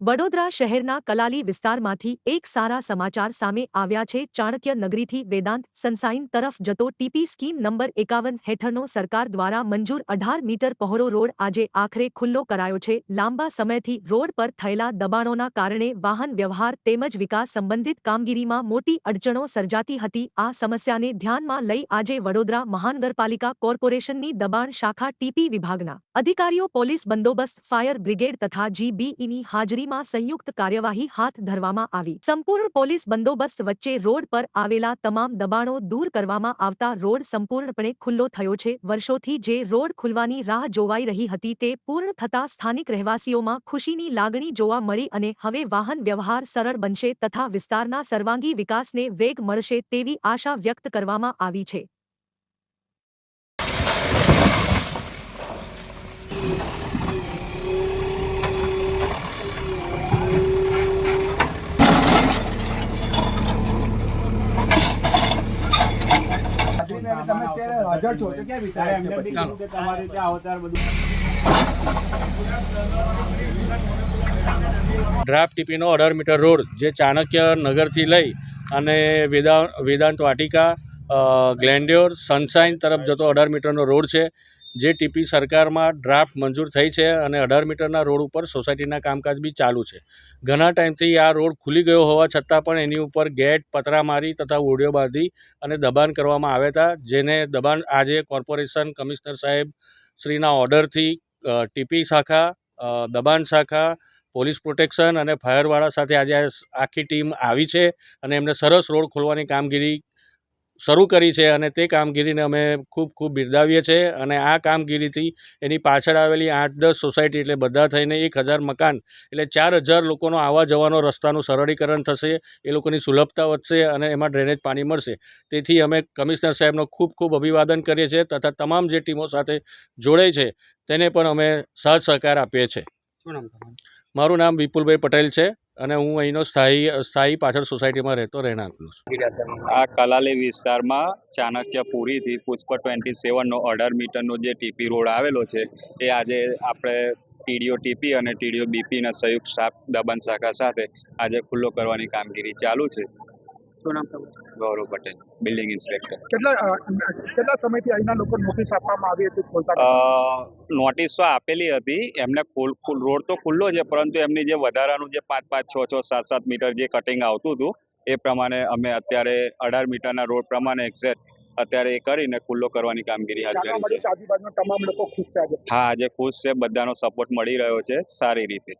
વડોદરા શહેરના કલાલી વિસ્તારમાંથી એક સારા સમાચાર સામે આવ્યા છે. ચાણક્ય નગરીથી વેદાંત સનસાઇન તરફ જતો ટીપી સ્કીમ નંબર એકાવન હેઠળનો સરકાર દ્વારા મંજૂર અઢાર મીટર પહોળો રોડ આજે આખરે ખુલ્લો કરાયો છે. લાંબા સમયથી રોડ પર થયેલા દબાણોના કારણે વાહન વ્યવહાર તેમજ વિકાસ સંબંધિત કામગીરીમાં મોટી અડચણો સર્જાતી હતી. આ સમસ્યાને ધ્યાનમાં લઈ આજે વડોદરા મહાનગરપાલિકા કોર્પોરેશનની દબાણ શાખા ટીપી વિભાગના અધિકારીઓ, પોલીસ બંદોબસ્ત, ફાયર બ્રિગેડ તથા જીબીઈની હાજરીમાં સંયુક્ત કાર્યવાહી હાથ ધરવામાં આવી. સંપૂર્ણ પોલીસ બંદોબસ્ત વચ્ચે રોડ પર આવેલા તમામ દબાણો દૂર કરવામાં આવતા રોડ સંપૂર્ણપણે ખુલ્લો થયો છે. વર્ષોથી જે રોડ ખુલવાની રાહ જોવાઈ રહી હતી તે પૂર્ણ થતા સ્થાનિક રહેવાસીઓમાં ખુશીની લાગણી જોવા મળી અને હવે વાહન વ્યવહાર સરળ બનશે તથા વિસ્તારના સર્વાંગી વિકાસને વેગ મળશે તેવી આશા વ્યક્ત કરવામાં આવી છે. તમે અત્યારે હાજર છો તો ક્યાં વિચાર છે પછી? કે તમારે ત્યાં અવતાર બધું ડ્રાફ્ટ ટીપીનો અઢાર મીટર રોડ જે ચાણક્ય નગરથી લઈ અને વેદા વેદાંત વાટિકા ગ્લેન્ડ્યોર સનશાઇન તરફ જતો અઢાર મીટરનો રોડ છે જે ટીપી સરકારમાં ડ્રાફ્ટ મંજૂર થઈ છે અને અઢાર મીટરના રોડ ઉપર સોસાયટીના કામકાજ બી ચાલુ છે. ઘણા ટાઈમથી આ રોડ ખુલી ગયો હોવા છતાં પણ એની ઉપર ગેટ પતરા મારી તથા ઓડિયો બાંધી અને દબાણ કરવામાં આવ્યા હતા, જેને દબાણ આજે કોર્પોરેશન કમિશનર સાહેબ શ્રીના ઓર્ડરથી ટીપી શાખા દબાણ શાખા, પોલીસ પ્રોટેક્શન અને ફાયરવાળા સાથે આજે આખી ટીમ આવી છે અને એમને સરસ રોડ ખોલવાની કામગીરી શરૂ કરી છે અને તે કામગીરીને અમે ખૂબ ખૂબ બિરદાવીએ છીએ અને આ કામગીરીથી એની પાછળ આવેલી આઠ દસ સોસાયટી એટલે બધા થઈને એક હજાર મકાન એટલે ચાર હજાર લોકોનો આવવા જવાનો રસ્તાનું સરળીકરણ થશે એ લોકોની સુલભતા વધશે અને એમાં ડ્રેનેજ પાણી મળશે. તેથી અમે કમિશનર સાહેબનો ખૂબ ખૂબ અભિવાદન કરીએ છીએ તથા તમામ જે ટીમો સાથે જોડાઈ છે તેને પણ અમે સહજ સહકાર આપીએ છીએ? મારું નામ વિપુલભાઈ પટેલ છે. અને હું અહીંનો સ્થાયી સ્થાયી પાછળ સોસાયટીમાં રહેતો, રહેણાંકનો છું. આ કલાલી વિસ્તારમાં ચાણક્યપુરીથી પુષ્પ ટ્વેન્ટી સેવનનો અઢાર મીટરનો જે ટીપી રોડ આવેલો છે, એ આજે આપણે ટીડીઓ ટીપી અને ટીડીઓ બીપીના સંયુક્ત સ્ટાફ દબન શાખા સાથે આજે ખુલ્લો કરવાની કામગીરી ચાલુ છે. શું નામ તમારું? Gaurav Patel building inspector. કેટલા કેટલા સમયથી અહીંના લોકો નોટિસ આપવામાં આવી હતી ખોલતા નોટિસ તો આપેલી હતી એમને ખુલ ખુલ- રોડ તો ખુલ્લો છે પરંતુ એમની જે વધારાનું જે પાંચ પાંચ છ છ સાત સાત મીટર જે કટિંગ આવતું હતું એ પ્રમાણે અમે અત્યારે અઢાર મીટરના રોડ પ્રમાણે એક્ઝેક્ટ અત્યારે એ કરીને ખુલ્લો કરવાની કામગીરી હાથ ધરી છે. તમામ લોકો ખુશ છે હા આજે ખુશ છે બધાનો સપોર્ટ મળી રહ્યો છે સારી રીતે.